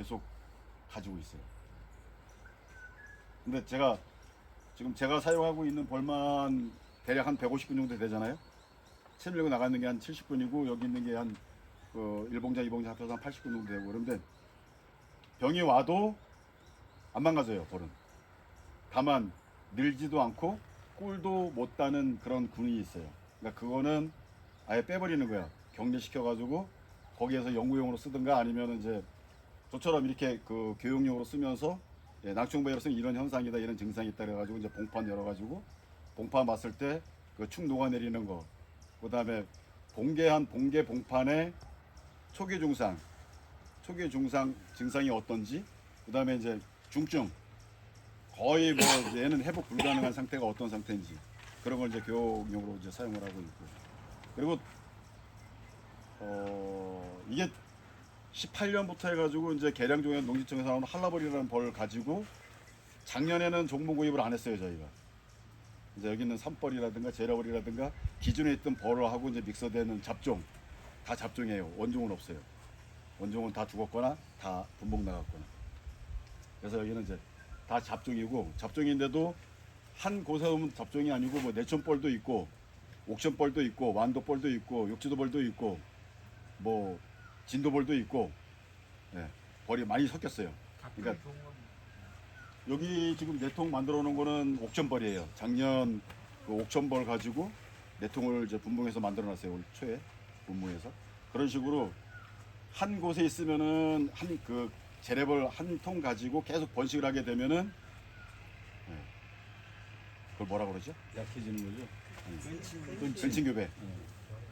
계속 가지고 있어요. 근데 제가 지금 제가 사용하고 있는 벌만 대략 한 150분 정도 되잖아요. 체 밀고 나가는 게 한 70분이고 여기 있는 게한 그 1봉자, 2봉자 합쳐서 한 80분 정도 되고 그런데 병이 와도 안 망가져요, 벌은. 다만 늘지도 않고 꿀도 못 따는 그런 군이 있어요. 그러니까 그거는 아예 빼버리는 거야. 격리시켜 가지고 거기에서 연구용으로 쓰든가 아니면 이제 저처럼 이렇게 그 교육용으로 쓰면서 예, 쓰면 이런 현상이다 이런 증상이 있다 그래가지고 이제 봉판 열어가지고 봉판 봤을 때 그 축 녹아내리는 거. 그다음에 봉개한 봉개 봉판의 초기 증상 초기 증상 증상이 어떤지 그다음에 이제 중증. 거의 뭐 얘는 회복 불가능한 상태가 어떤 상태인지 그런 걸 이제 교육용으로 이제 사용을 하고 있고 그리고 어 이게 18년부터 해가지고 이제 계량종에 농지청에서 나오는 한라벌이라는 벌을 가지고 작년에는 종목 구입을 안 했어요 저희가. 이제 여기 있는 산벌이라든가 제라벌이라든가 기존에 있던 벌을 하고 이제 믹서되는 잡종 다 잡종이에요. 원종은 없어요. 원종은 다 죽었거나 다 분봉 나갔거나. 그래서 여기는 이제 다 잡종이고 잡종인데도 한 고사음은 잡종이 아니고 뭐 내천벌도 있고 옥션벌도 있고 완도벌도 있고 욕지도벌도 있고 뭐 진도벌도 있고 예, 벌이 많이 섞였어요. 그러니까 여기 지금 네통 만들어 놓은 거는 옥천벌이에요. 작년 그 옥천벌 가지고 네 통을 이제 분봉해서 만들어 놨어요. 올 초에 분봉해서 그런 식으로 한 곳에 있으면은 한 그 재래벌 한 통 가지고 계속 번식을 하게 되면은 예, 그걸 뭐라 그러죠? 약해지는 거죠. 근친교배.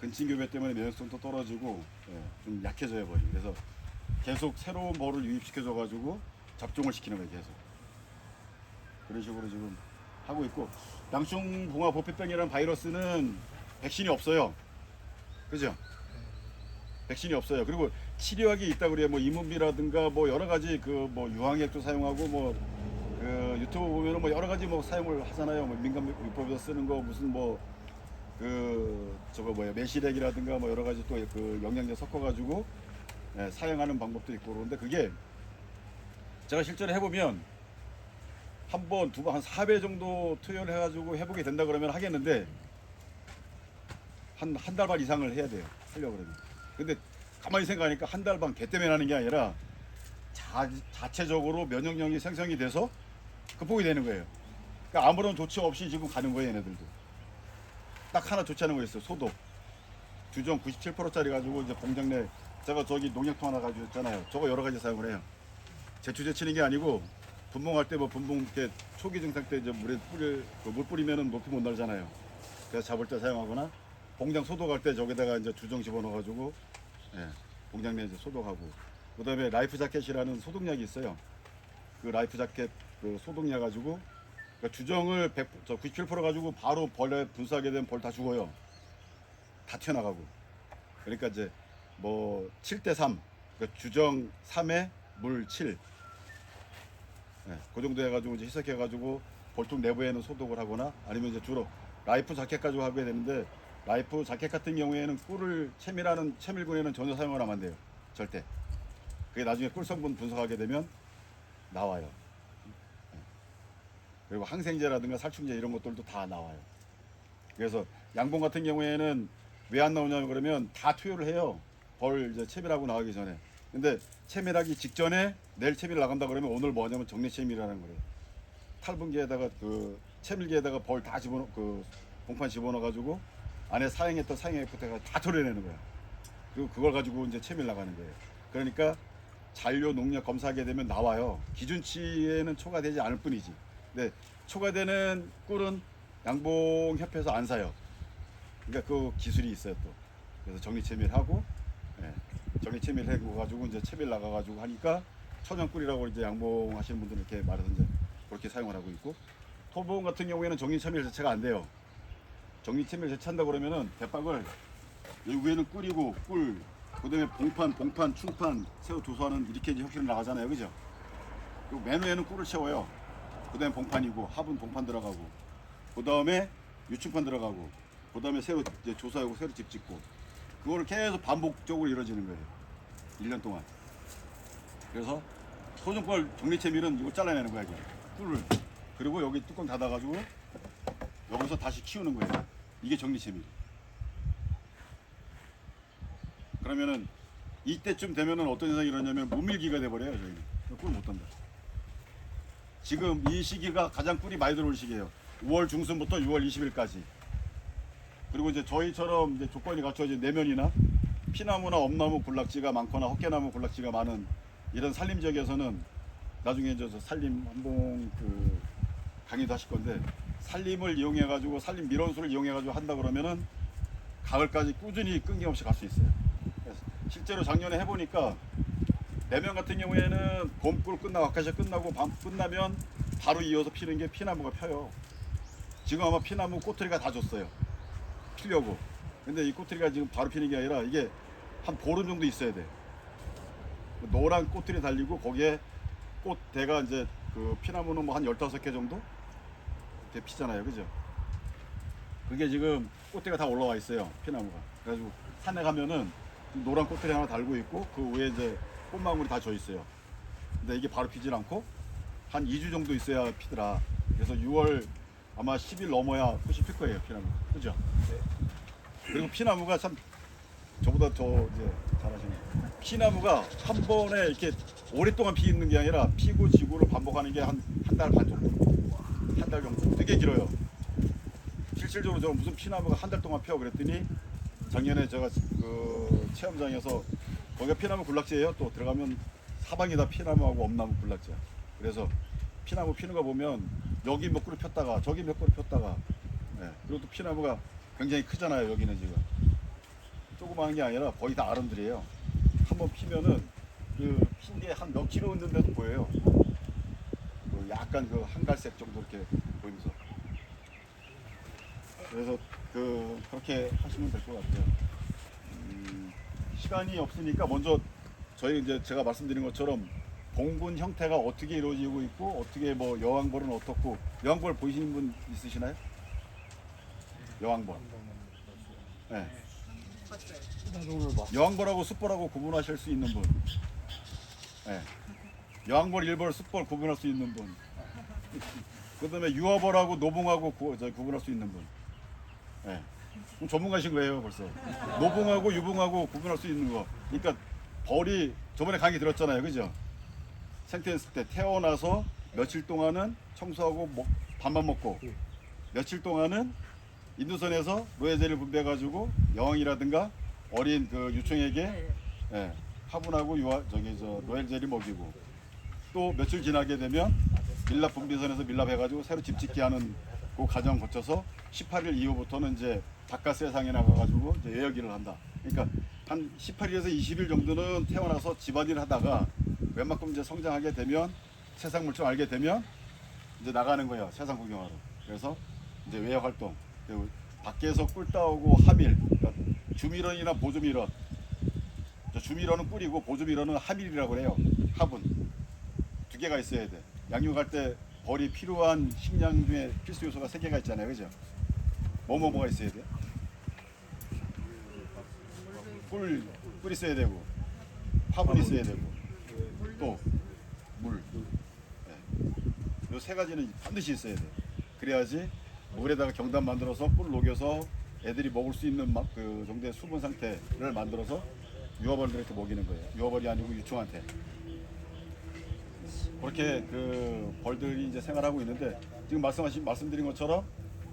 근친교배 때문에 면역성도 떨어지고 예, 좀 약해져요 벌이. 그래서 계속 새로운 벌을 유입시켜줘 가지고 잡종을 시키는 거예요 계속. 그런 식으로 지금 하고 있고 양충붕화 보피병이라는 바이러스는 백신이 없어요. 그죠? 백신이 없어요. 그리고 치료약이 있다 그래요. 뭐 이문비라든가 뭐 여러 가지 그 뭐 유황액도 사용하고 뭐 그 유튜브 보면은 뭐 여러 가지 뭐 사용을 하잖아요. 뭐 민간 요법에서 쓰는 거 무슨 뭐 그 저거 뭐야 매실액이라든가 뭐 여러 가지 또 그 영양제 섞어가지고 예, 사용하는 방법도 있고 그런데 그게 제가 실제로 해보면 한 번, 두 번, 한 4배 정도 투여를 해가지고 해보게 된다 그러면 하겠는데 한 한 달 반 이상을 해야 돼요. 하려고 그러면. 근데 가만히 생각하니까 한 달 반 개 때문에 하는 게 아니라 자, 자체적으로 면역력이 생성이 돼서 극복이 되는 거예요. 그러니까 아무런 조치 없이 지금 가는 거예요, 얘네들도. 딱 하나 좋지 않은 거 있어요. 소독. 주정 97%짜리 가지고 이제 공장 내 제가 저기 농약통 하나 가지고 있잖아요. 저거 여러 가지 사용을 해요. 제초제 치는 게 아니고 분봉할 때 뭐 분봉 이렇게 초기 증상 때 이제 물에 뿌릴 그물 뿌리면은 높이 못 날잖아요. 그래서 잡을 때 사용하거나 공장 소독할 때 저기다가 이제 주정 집어넣어 가지고 예, 공장 내 이제 소독하고 그다음에 라이프 자켓이라는 소독약이 있어요. 그 라이프 자켓 그 소독약 가지고 그러니까 주정을 100, 저97% 가지고 바로 벌에 분사하게 되면 벌 다 죽어요. 다 튀어나가고. 그러니까 이제 뭐 7대 3, 그러니까 주정 3에 물 7. 네, 그 정도 해가지고 이제 희석해가지고 볼통 내부에는 소독을 하거나 아니면 이제 주로 라이프 자켓 가지고 하게 되는데 라이프 자켓 같은 경우에는 꿀을 채밀하는 채밀군에는 전혀 사용을 하면 안 돼요. 절대. 그게 나중에 꿀 성분 분석하게 되면 나와요. 네. 그리고 항생제라든가 살충제 이런 것들도 다 나와요. 그래서 양봉 같은 경우에는 왜 안 나오냐면 그러면 다 투여를 해요. 벌 이제 채밀하고 나가기 전에. 근데 채밀하기 직전에 내일 채밀 나간다 그러면 오늘 뭐 하냐면 정리 채밀이라는 거예요. 탈분기에다가 그 채밀기에다가 벌 다 집어넣 그 봉판 집어넣어 가지고 안에 사용했던 사용액부터가 다 털어내는 거야. 그리고 그걸 가지고 이제 채밀 나가는 거예요. 그러니까 잔료 농약 검사하게 되면 나와요. 기준치에는 초과되지 않을 뿐이지. 근데 초과되는 꿀은 양봉협회에서 안 사요. 그러니까 그 기술이 있어요 또. 그래서 정리 채밀하고 예, 정리 채밀 해가지고 이제 채밀 나가가지고 하니까 천연 꿀이라고 이제 양봉 하시는 분들은 이렇게 말해서 이제 그렇게 사용을 하고 있고 토봉 같은 경우에는 정리 채밀 자체가 안 돼요. 정리 채밀 제치한다 그러면은 대박을 여기 위에는 꿀이고 꿀, 그다음에 봉판, 봉판, 충판, 새우 도수하는 이렇게 이제 혁신이 나가잖아요, 그죠? 그리고 맨 위에는 꿀을 채워요. 그다음에 봉판이고 합은 봉판 들어가고, 그다음에 유충판 들어가고, 그다음에 새우 이제 조사하고 새우 집 짓고, 그거를 계속 반복적으로 이루어지는 거예요. 1년 동안. 그래서 소중벌 정리채밀은 이거 잘라내는 거야 이게 꿀을. 그리고 여기 뚜껑 닫아가지고 여기서 다시 키우는 거예요. 이게 정리채밀. 그러면은 이때쯤 되면은 어떤 현상이 일어나냐면 무밀기가 돼버려요 저희는. 꿀못 던다 지금 이 시기가 가장 꿀이 많이 들어올 시기예요 5월 중순부터 6월 20일까지 그리고 이제 저희처럼 이제 조건이 갖춰진 내면이나 피나무나 엄나무 군락지가 많거나 헛개나무 군락지가 많은 이런 산림 지역에서는 나중에 이제 저 산림 한봉 그 강의도 하실 건데 산림을 이용해 가지고 산림 밀원수를 이용해 가지고 한다 그러면은 가을까지 꾸준히 끊김없이 갈 수 있어요. 실제로 작년에 해보니까 내면 같은 경우에는 봄꿀 끝나고 아카시아 끝나고 밤 끝나면 바로 이어서 피는 게 피나무가 펴요. 지금 아마 피나무 꼬투리가 다 줬어요. 피려고. 근데 이 꼬투리가 지금 바로 피는 게 아니라 이게 한 보름 정도 있어야 돼. 노란 꽃들이 달리고 거기에 꽃대가 이제 그 피나무는 뭐 한 15개 정도 이렇게 피잖아요. 그죠? 그게 지금 꽃대가 다 올라와 있어요. 피나무가. 그래가지고 산에 가면은 노란 꽃들이 하나 달고 있고 그 위에 이제 꽃망울이 다 져 있어요. 근데 이게 바로 피질 않고 한 2주 정도 있어야 피더라. 그래서 6월 아마 10일 넘어야 꽃이 필 거예요. 피나무. 그죠? 그리고 피나무가 참 저보다 더 이제 잘하시네. 피나무가 한 번에 이렇게 오랫동안 피는 게 아니라 피고 지고를 반복하는 게 한 한 달 반 정도. 한 달 정도. 되게 길어요. 실질적으로 저 무슨 피나무가 한 달 동안 피어 그랬더니 작년에 제가 그 체험장에서 거기가 피나무 군락지예요. 또 들어가면 사방이 다 피나무하고 엄나무 군락지야. 그래서 피나무 피는 거 보면 여기 몇 그루 폈다가 저기 몇 그루 폈다가 네. 그리고 또 피나무가 굉장히 크잖아요. 여기는 지금 조그마한 게 아니라 거의 다 아름들이에요. 한번 피면은 그핀 게 한 몇 킬로 있는데도 보여요. 그 약간 그 한갈색 정도 이렇게 보이면서. 그래서 그 그렇게 하시면 될 것 같아요. 음, 시간이 없으니까 먼저 저희 이제 제가 말씀드린 것처럼 봉군 형태가 어떻게 이루어지고 있고 어떻게 뭐 여왕벌은 어떻고 여왕벌 보이시는 분 있으시나요? 여왕벌. 네. 여왕벌하고 숫벌하고 구분하실 수 있는 분. 네. 여왕벌, 일벌, 숫벌 구분할 수 있는 분. 그다음에 유아벌하고 노봉하고 구, 저, 구분할 수 있는 분. 네. 그럼 전문가신 거예요 벌써. 노봉하고 유봉하고 구분할 수 있는 거. 그러니까 벌이 저번에 강의 들었잖아요, 그죠? 생태했을 때 태어나서 며칠 동안은 청소하고 먹, 밥만 먹고 며칠 동안은 인도선에서 노예제를 분배해가지고 여왕이라든가 어린 그 유충에게 예, 화분하고 유아 저기 저 노엘젤이 먹이고 또 며칠 지나게 되면 밀랍 분비선에서 밀랍해가지고 새로 집짓기 하는 그 과정 거쳐서 18일 이후부터는 이제 바깥 세상에 나가가지고 이제 예역일을 한다. 그러니까 한 18일에서 20일 정도는 태어나서 집안일 하다가 웬만큼 이제 성장하게 되면 세상 물정 알게 되면 이제 나가는 거예요. 세상 구경하러. 그래서 이제 외역 활동. 밖에서 꿀 따오고 하밀. 그러니까 주밀원이나 보주밀원. 저 주밀원은 꿀이고 보주밀원은 하밀이라고 그래요. 화분. 두 개가 있어야 돼. 양육할 때 벌이 필요한 식량 중에 필수 요소가 세 개가 있잖아요. 그죠? 뭐뭐 뭐가 있어야 돼? 꿀, 꿀 있어야 되고 화분 있어야 되고 또 물. 네. 요세 가지는 반드시 있어야 돼. 그래야지 물에다가 경단 만들어서 꿀 녹여서 애들이 먹을 수 있는 막 그 정도의 수분 상태를 만들어서 유아벌들한테 먹이는 거예요. 유아벌이 아니고 유충한테. 그렇게 그 벌들이 이제 생활하고 있는데 지금 말씀하신 말씀드린 것처럼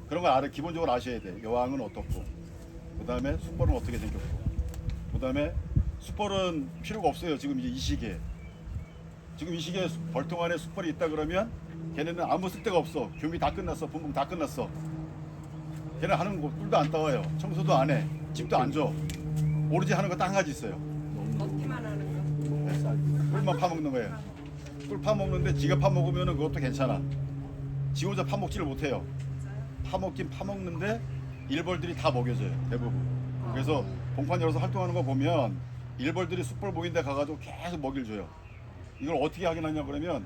그런 걸 알아 기본적으로 아셔야 돼. 여왕은 어떻고, 그 다음에 숫벌은 어떻게 생겼고, 그 다음에 숫벌은 필요가 없어요. 지금 이제 이 시기에. 지금 이 시기에 수- 벌통 안에 숫벌이 있다 그러면 걔네는 아무 쓸데가 없어. 교미 다 끝났어. 분봉 다 끝났어. 걔네 하는 거 꿀도 안 따와요. 청소도 안 해. 집도 안 줘. 오로지 하는 거 딱 한 가지 있어요. 먹기만 하는 거. 네, 꿀만 파먹는 거예요. 꿀 파먹는데 지가 파먹으면 그것도 괜찮아. 지 혼자 파먹지를 못해요. 파먹긴 파먹는데 일벌들이 다 먹여줘요. 대부분. 그래서 봉판 열어서 활동하는 거 보면 일벌들이 숯벌 보인 데 가가지고 계속 먹이를 줘요. 이걸 어떻게 하긴 하냐 그러면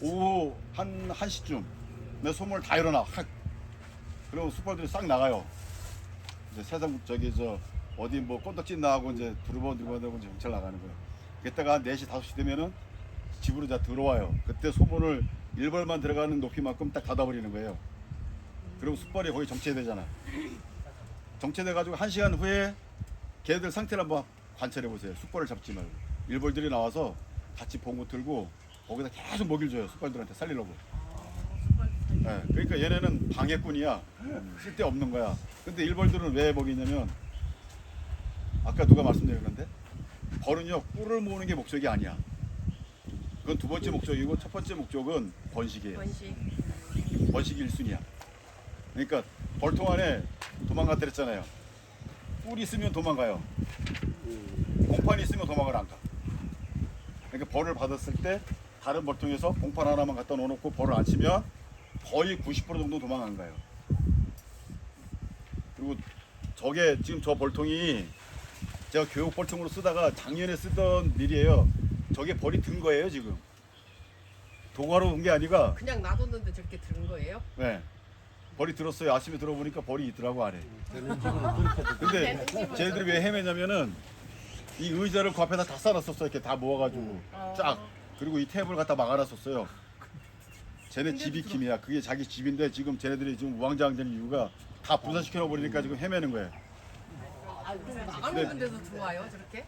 오후 한 1시쯤 내 소문을 다 일어나. 확. 그리고 숯벌들이 싹 나가요. 이제 세상 저기 저 어디 뭐 건덕진 나하고 이제 두루번 두루번 하고 이제 경찰 나가는 거예요. 그때가 한 4시 5시 되면은 집으로 다 들어와요. 그때 소문을 일벌만 들어가는 높이만큼 딱 닫아버리는 거예요. 그리고 숯벌이 거의 정체되잖아. 정체돼가지고 한 시간 후에 걔들 상태를 한번 관찰해 보세요. 숯벌을 잡지 말고 일벌들이 나와서 같이 봉고 들고 거기다 계속 먹이를 줘요. 숯벌들한테 살리려고. 네, 그러니까 얘네는 방해꾼이야. 쓸데 없는 거야. 근데 일벌들은 왜 먹이냐면 아까 누가 말씀드렸는데 벌은요 꿀을 모으는 게 목적이 아니야. 그건 두 번째 목적이고 첫 번째 목적은 번식이에요. 번식. 번식이 1순위야. 그러니까 벌통 안에 도망갔다 그랬잖아요. 꿀이 있으면 도망가요. 공판이 있으면 도망을 안 가. 그러니까 벌을 받았을 때 다른 벌통에서 공판 하나만 갖다 놓아놓고 벌을 안 치면 거의 90% 정도 도망 안 가요. 그리고 저게 지금 저 벌통이 제가 교육 벌통으로 쓰다가 작년에 쓰던 밀이에요. 저게 벌이 든 거예요 지금. 도가로 온 게 아니가 그냥 놔뒀는데 저렇게 들은 거예요? 네. 벌이 들었어요. 아침에 들어보니까 벌이 있더라고 안에. 되는 집은 그렇게 근데 쟤들이 왜 헤매냐면은 이 의자를 그 앞에다 다 쌓아놨었어 이렇게 다 모아가지고 아. 쫙 그리고 이 테이블 갖다 막아놨었어요. 쟤네 집이 김이야. 그게 자기 집인데 지금 쟤네들이 지금 우왕좌왕되는 이유가 다 분산시켜 버리니까 지금 헤매는 거예요. 막아놓는데도 들어와요 저렇게?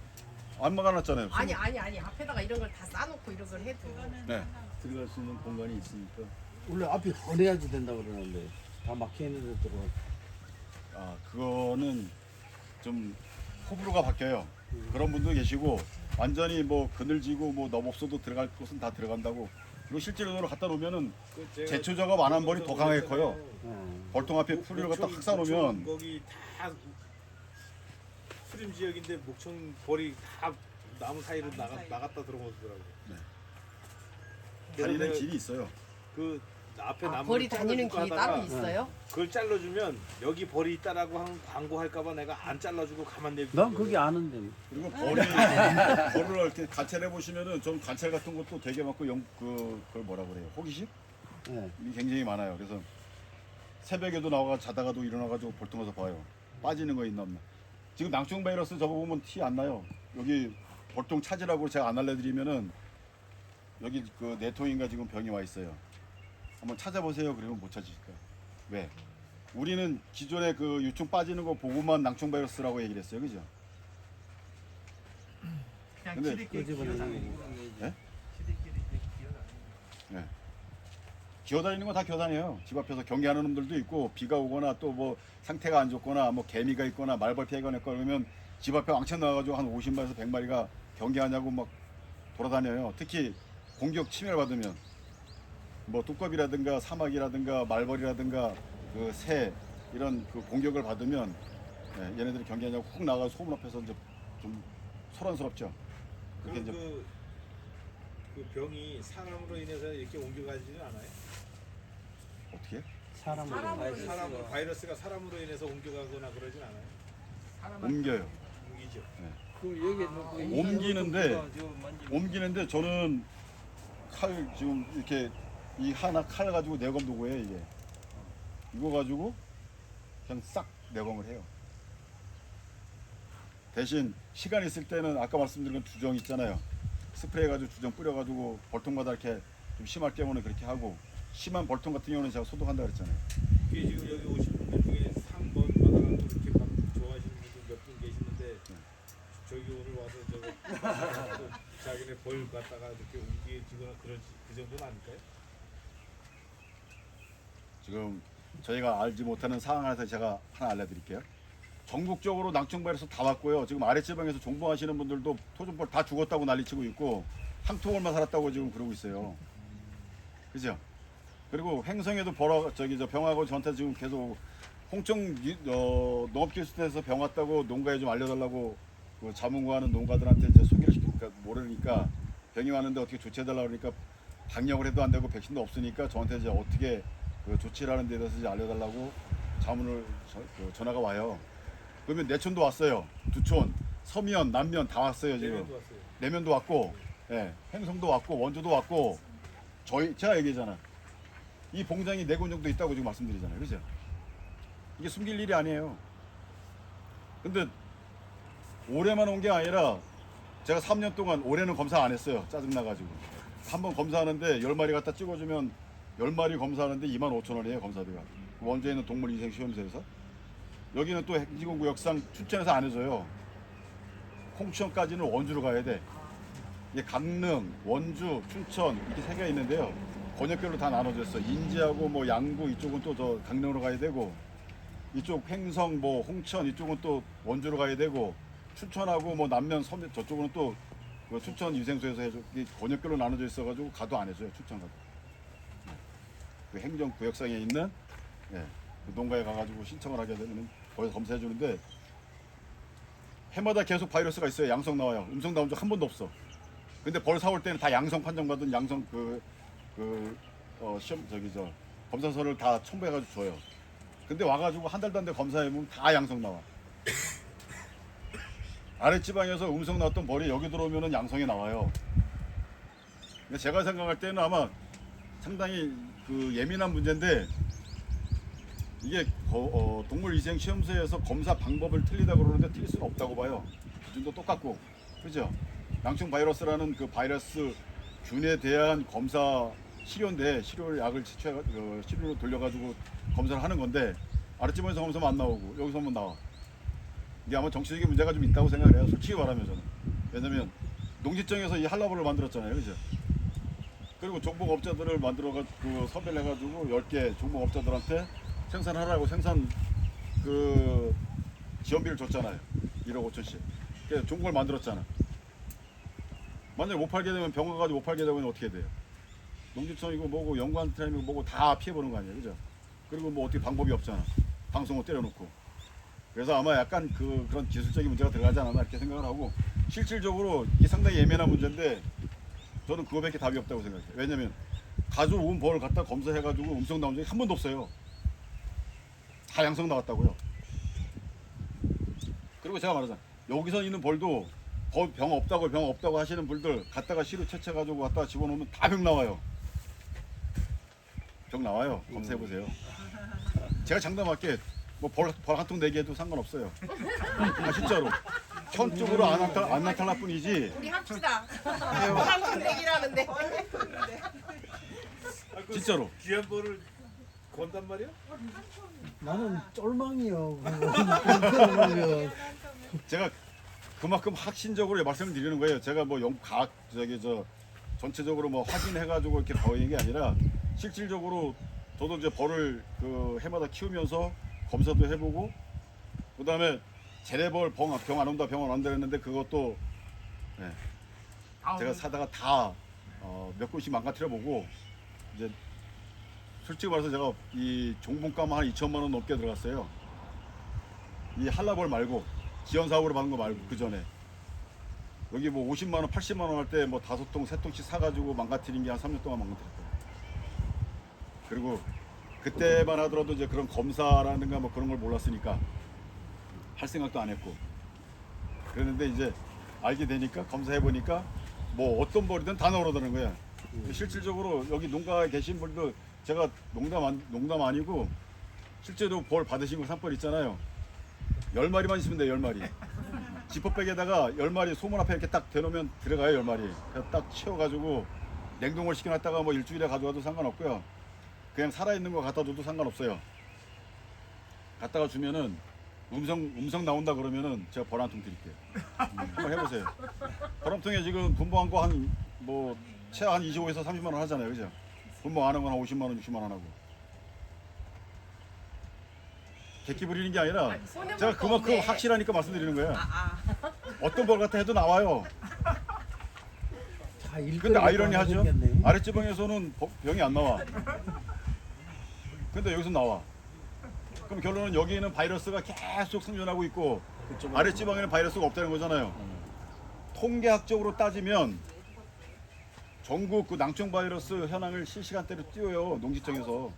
안 막아놨잖아요. 아니 아니 아니 앞에다가 이런 걸 다 싸놓고 이런 걸 해도 네. 들어갈 수 있는 공간이 있으니까 원래 앞이 헌해야지 된다 그러는데 다 막혀 있는데 들어. 아 그거는 좀 호불호가 바뀌어요. 그런 분도 계시고 완전히 뭐 그늘지고 뭐 너무 없어도 들어갈 곳은 다 들어간다고. 그리고 실제로 갖다 놓으면은 제초 작업 안 한 벌이 더 강하게 커요. 어. 벌통 앞에 풀을 갖다 확 쌓아놓으면 거기 다 수림 지역인데 목청 벌이 다 나무 사이로 나가, 나갔다 들어오더라고. 다니는 길이 있어요. 그 앞에 아, 나무 벌이 다니는 길이 따로 있어요? 그걸 잘라주면 여기 벌이 있다라고 한 광고할까봐 내가 안 잘라주고 가만 내비. 난 그게 아는데. 그리고 벌이 벌을 이렇게 관찰해 보시면은 좀 관찰 같은 것도 되게 많고 영, 그 그걸 뭐라 그래요? 호기심? 예. 이 굉장히 많아요. 그래서 새벽에도 나와 자다가도 일어나가지고 벌통 가서 봐요. 빠지는 거 있나 없나. 지금 낭충 바이러스 저거 보면 티 안 나요. 여기 벌통 찾으라고 제가 안 알려드리면은 여기 그 네토인가 지금 병이 와 있어요. 한번 찾아보세요. 그러면 못 찾으실 거예요. 왜? 우리는 기존에 그 유충 빠지는 거 보고만 낭충 바이러스라고 얘기를 했어요. 그죠? 근데 그 집은 예? 네. 기어다니는 거다 기어다녀요. 집 앞에서 경계하는 놈들도 있고 비가 오거나 또 뭐 상태가 안 좋거나 뭐 개미가 있거나 말벌 피해가 냈거나 그러면 집 앞에 왕창 나와가지고 한 50마리에서 100마리가 경계하냐고 막 돌아다녀요. 특히 공격 침해를 받으면 뭐 뚜껑이라든가 사막이라든가 말벌이라든가 그 새 이런 그 공격을 받으면 예, 얘네들이 경계하냐고 훅 나가서 소문 앞에서 이제 좀 소란스럽죠. 그게 그, 이제 그, 그 병이 사람으로 인해서 이렇게 옮겨가지는 않아요? 어떻게? 사람으로. 사람으로 사람 바이러스가 사람으로 인해서 옮겨가거나 그러진 않아요? 옮겨요. 옮기죠. 그 여기 옮기는데 옮기는데 저는 칼 지금 이렇게 이 하나 칼 가지고 내검 도구예요 이게 이거 가지고 그냥 싹 내검을 해요 대신 시간 있을 때는 아까 말씀드린 주정 있잖아요 스프레이 가지고 주정 뿌려가지고 벌통마다 이렇게 좀 심할 경우는 그렇게 하고 심한 벌통 같은 경우는 제가 소독한다 그랬잖아요 이게 지금 여기 오신 분들 중에 3번 바다가 이렇게 막 좋아하시는 분들 몇 분 계시는데 저기 오늘 와서 저거 또 자기네 벌 갖다가 이렇게 옮기거나 그런 그 정도는 아닐까요? 지금 저희가 알지 못하는 사항 하나 제가 하나 알려드릴게요. 전국적으로 낭충발에서 다 왔고요. 지금 아랫지방에서 종봉하시는 분들도 토종벌 다 죽었다고 난리치고 있고 항토벌만 살았다고 지금 그러고 있어요. 그죠? 그리고 행성에도 벌어 저기 저 병하고 저한테 지금 계속 홍청 유- 어, 농업기술센터에서 병 왔다고 농가에 좀 알려달라고 그 자문구하는 농가들한테 이제 소개를 시키니까 모르니까 병이 왔는데 어떻게 조치해달라 그러니까 방역을 해도 안 되고 백신도 없으니까 저한테 이제 어떻게 그 조치를 하는 데 대해서 이제 알려달라고 자문을 저- 그 전화가 와요. 그러면 내촌도 왔어요. 두촌, 서면, 남면 다 왔어요 지금. 내면도 왔어요. 내면도 왔고, 예, 행성도 왔고, 원주도 왔고, 저희 제가 얘기잖아. 이 봉장이 네군 정도 있다고 지금 말씀드리잖아요, 그죠? 이게 숨길 일이 아니에요. 근데 올해만 온 게 아니라 제가 3년 동안 올해는 검사 안 했어요. 짜증 나가지고. 한 번 검사하는데 10마리 갖다 찍어주면 10마리 검사하는데 2만 5천 원이에요 검사비가. 원주에 있는 동물위생시험소에서. 여기는 또 행지구역상 춘천에서 안 해줘요. 홍천까지는 원주로 가야 돼. 이게 강릉, 원주, 춘천 이렇게 세 개가 있는데요 권역별로 다 나눠져 있어. 인제하고 뭐 양구 이쪽은 또 저 강릉으로 가야 되고 이쪽 횡성 뭐 홍천 이쪽은 또 원주로 가야 되고 춘천하고 뭐 남면 섬 저쪽은 또 그 춘천 위생소에서 해줘 권역별로 나눠져 있어가지고 가도 안 해줘요 춘천 가도. 네. 그 행정 구역상에 있는 예, 그 농가에 가가지고 신청을 하게 되면 거기서 검사해 주는데 해마다 계속 바이러스가 있어요. 양성 나와요. 음성 나온 적 한 번도 없어. 근데 벌 사올 때는 다 양성 판정받은 양성 그, 그, 어, 시험, 저기, 저, 검사서를 다 첨부해가지고 줘요. 근데 와가지고 한 달도 안 돼 검사해보면 다 양성 나와. 아랫지방에서 음성 나왔던 벌이 여기 들어오면은 양성이 나와요. 근데 제가 생각할 때는 아마 상당히 그 예민한 문제인데 이게 거- 어, 동물위생시험소에서 검사 방법을 틀리다 그러는데 틀릴 수는 없다고 봐요. 기준도 똑같고, 그죠? 양충 바이러스라는 그 바이러스 균에 대한 검사 치료인데 치료약을 취해 어, 치료로 돌려가지고 검사를 하는 건데 아랫지방에서 검사만 안 나오고 여기서만 나와. 이게 아마 정치적인 문제가 좀 있다고 생각을 해요. 솔직히 말하면 저는. 왜냐면 농지청에서 이 한라벌을 만들었잖아요, 그죠? 그리고 종목업자들을 만들어가지고 섭외를 해가지고 10개 종목업자들한테 생산하라고 생산 그 지원비를 줬잖아요. 1억 5천씩. 그래서 좋은 걸 만들었잖아. 만약에 못 팔게 되면 병원 가지고 못 팔게 되면 어떻게 돼요? 농지청이고 뭐고 연구한 타임이고 뭐고 다 피해보는 거 아니에요, 그죠? 그리고 뭐 어떻게 방법이 없잖아. 방송을 때려놓고. 그래서 아마 약간 그 그런 기술적인 문제가 들어가지 않았나 이렇게 생각을 하고 실질적으로 이게 상당히 예민한 문제인데 저는 그거밖에 답이 없다고 생각해요. 왜냐면 가져온 벌 갖다 검사해가지고 음성 나온 적이 한 번도 없어요. 다 양성 나왔다고요. 그리고 제가 말하잖아요. 여기서 있는 벌도 거- 병 없다고 병 없다고 하시는 분들 갖다가 시루 채채가지고 갖다가 집어넣으면 다 병 나와요. 병 나와요. 검사해 보세요. 제가 장담할게 뭐벌벌 한통 내기해도 상관없어요. 아, 진짜로. 현 쪽으로 안 나타 안 나타날 뿐이지. 우리 합시다. 한국 얘기라는데. 아, 그 진짜로. 귀한 거를 건단 말이야? 나는 쫄망이요. 제가 그만큼 확신적으로 말씀을 드리는 거예요. 제가 뭐 영각 저기 저 전체적으로 뭐 확인해가지고 이렇게 거는 게 아니라 실질적으로 저도 이제 벌을 그 해마다 키우면서 검사도 해보고 그 다음에 재래벌 병안 온다 병원 안 온다 했는데 그것도 네, 제가 사다가 다 어, 몇 곳씩 망가뜨려 보고 이제 솔직히 말해서 제가 이 종분가만 한 2천만 원 넘게 들어갔어요. 이 한라벌 말고 지원 사업으로 받은 거 말고 그 전에 여기 뭐 50만 원, 80만 원 할 때 뭐 다섯 통, 세 통씩 사가지고 망가뜨린 게 한 3년 동안 망가뜨렸어요. 그리고 그때만 하더라도 이제 그런 검사라든가 뭐 그런 걸 몰랐으니까 할 생각도 안 했고 그랬는데 이제 알게 되니까 검사해 보니까 뭐 어떤 벌이든 다 나오더라는 거야. 실질적으로 여기 농가에 계신 분들 제가 농담 안, 농담 아니고 실제로 벌 받으신 거 산벌 있잖아요. 열 마리만 있으면 돼요, 열 마리. 지퍼백에다가 열 마리 소문 앞에 이렇게 딱 대놓으면 들어가요, 열 마리. 딱 치워가지고 냉동을 시켜놨다가 뭐 일주일에 가져가도 상관없고요. 그냥 살아있는 거 갖다 줘도 상관없어요. 갖다가 주면은 음성 음성 나온다 그러면은 제가 벌한통 드릴게요. 음, 한번 해보세요. 벌한 통에 지금 분봉한 거 한 뭐 최하 한 25에서 30만 원 하잖아요, 그죠? 분봉 안 하는 건한 50만 원, 60만 원 하고. 객기 부리는 게 아니라 아니, 손해볼 제가 거 그만큼 없네. 확실하니까 말씀드리는 거예요. 아, 어떤 벌 같아 해도 나와요. 자, 근데 또 아이러니하죠. 아랫지방에서는 버- 병이 안 나와. 근데 여기서 나와. 그럼 결론은 여기는 바이러스가 계속 생존하고 있고 아랫지방에는 바이러스가 없다는 거잖아요. 통계학적으로 따지면 전국 그 낭총 바이러스 현황을 실시간대로 띄워요 농지청에서.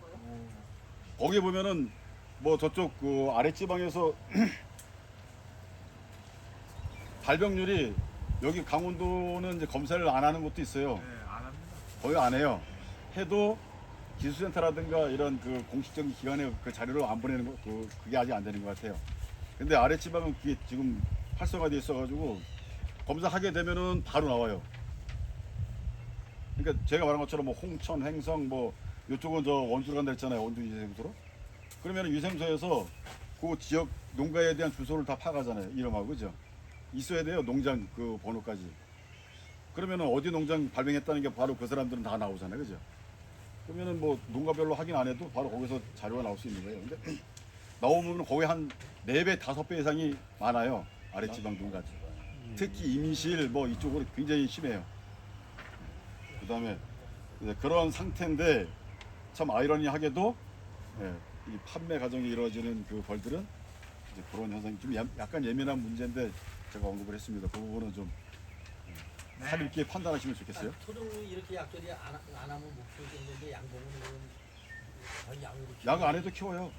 거기 보면은 뭐 저쪽 그 아랫지방에서 발병률이 여기 강원도는 이제 검사를 안 하는 곳도 있어요. 거의 안 해요. 해도 기술센터라든가 이런 그 공식적인 기관에 그 자료를 안 보내는 거, 그, 그게 아직 안 되는 것 같아요. 근데 아랫지방은 그게 지금 활성화돼 있어가지고 검사하게 되면은 바로 나와요. 그러니까 제가 말한 것처럼 뭐 홍천, 횡성 뭐 이쪽은 저 원주로 간다 했잖아요. 원주 위생소로. 그러면 위생소에서 그 지역 농가에 대한 주소를 다 파가잖아요. 이름하고 그죠? 있어야 돼요. 농장 그 번호까지. 그러면은 어디 농장 발병했다는 게 바로 그 사람들은 다 나오잖아요. 그죠? 그러면은 뭐 농가별로 확인 안 해도 바로 거기서 자료가 나올 수 있는 거예요. 근데 나오면 거의 한 4배, 5배 이상이 많아요. 아랫지방 농가. 특히 임실 뭐 이쪽으로 굉장히 심해요. 그 다음에 그런 상태인데 참 아이러니하게도 예, 이 판매 과정이 이루어지는 그 벌들은 이제 그런 현상이 좀 야- 약간 예민한 문제인데 제가 언급을 했습니다. 그 부분은 좀 예, 살 있게 판단하시면 좋겠어요. 토종이 이렇게 약절이 안, 하- 안 하면 못 키우겠는데 양봉은 거의 양으로 키우고 약안 해도 키워요.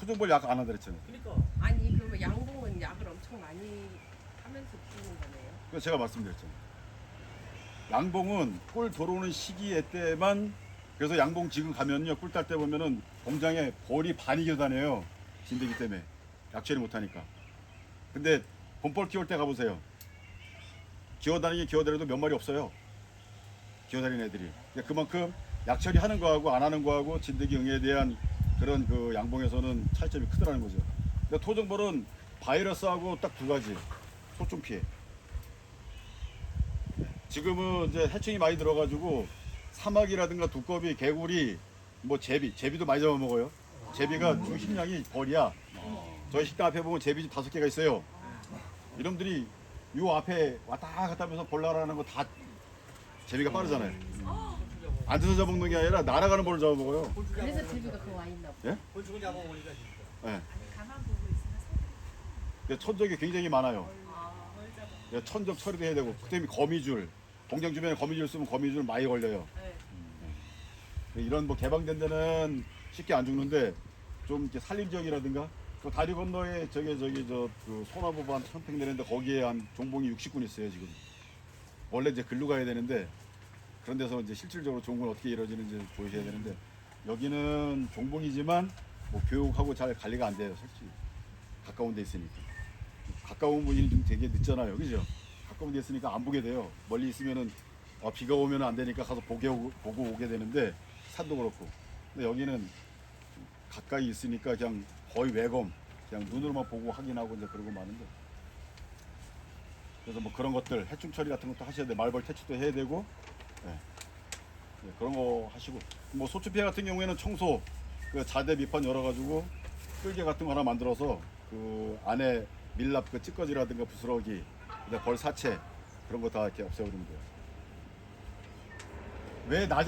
토종벌 약 안 한다 그랬잖아요. 그러니까 아니 그러면 양봉은 약을 엄청 많이 하면서 키우는 거네요. 그래서 제가 말씀드렸잖아요. 양봉은 꿀 들어오는 시기에 때만 그래서 양봉 지금 가면요 꿀 딸 때 보면은 공장에 벌이 반이 기어다녀요 진드기 때문에 약처리 못하니까 근데 봄벌 키울 때 가보세요 기어다니긴 기어다녀도 몇 마리 없어요 기어다니는 애들이 그러니까 그만큼 약처리 하는 거하고 안 하는 거하고 진드기 응에 대한 그런 그 양봉에서는 차이점이 크더라는 거죠 근데 토종벌은 바이러스하고 딱 두 가지 소좀 피해 지금은 이제 해충이 많이 들어가지고 사막이라든가 두꺼비, 개구리, 뭐 제비, 제비도 많이 잡아먹어요. 제비가 주 식량이 벌이야. 저희 식당 앞에 보면 제비집 다섯 개가 있어요. 이놈들이 요 앞에 왔다 갔다 하면서 볼라라는 거다 제비가 빠르잖아요. 앉아서 잡아먹는 게 아니라 날아가는 벌을 잡아먹어요. 그래서 제비가 그와 있나 봐. 곤충을 잡아먹으니까 진짜 예. 그 천적이 굉장히 많아요. 예, 천적 처리도 해야 되고, 그다음에 거미줄, 공장 주변에 거미줄 쓰면 거미줄 많이 걸려요. 네, 이런 뭐 개방된 데는 쉽게 안 죽는데 좀 이렇게 산림 지역이라든가 또 다리 건너에 저기 저기 저그 소나무반 천평 되는데 거기에 한 종봉이 60군 있어요 지금. 원래 이제 글로 가야 되는데 그런 데서 이제 실질적으로 종군 어떻게 이루어지는지 보셔야 되는데 여기는 종봉이지만 뭐 교육하고 잘 관리가 안 돼요 솔직히 가까운 데 있으니까 가까운 분이 좀 되게 늦잖아요 그죠? 가까운 데 있으니까 안 보게 돼요 멀리 있으면은 어, 비가 오면 안 되니까 가서 보게 오고, 보고 오게 되는데 산도 그렇고 근데 여기는 가까이 있으니까 그냥 거의 외검 그냥 눈으로만 보고 확인하고 이제 그러고 마는데 그래서 뭐 그런 것들 해충 처리 같은 것도 하셔야 돼 말벌 퇴치도 해야 되고 예. 예, 그런 거 하시고 뭐 소추 피해 같은 경우에는 청소 그 자대 밑판 열어가지고 끌개 같은 거 하나 만들어서 그 안에 밀랍 그 찌꺼기라든가 부스러기 벌 사체 그런 거 다 이렇게 없애버리면 돼요. 왜 낮에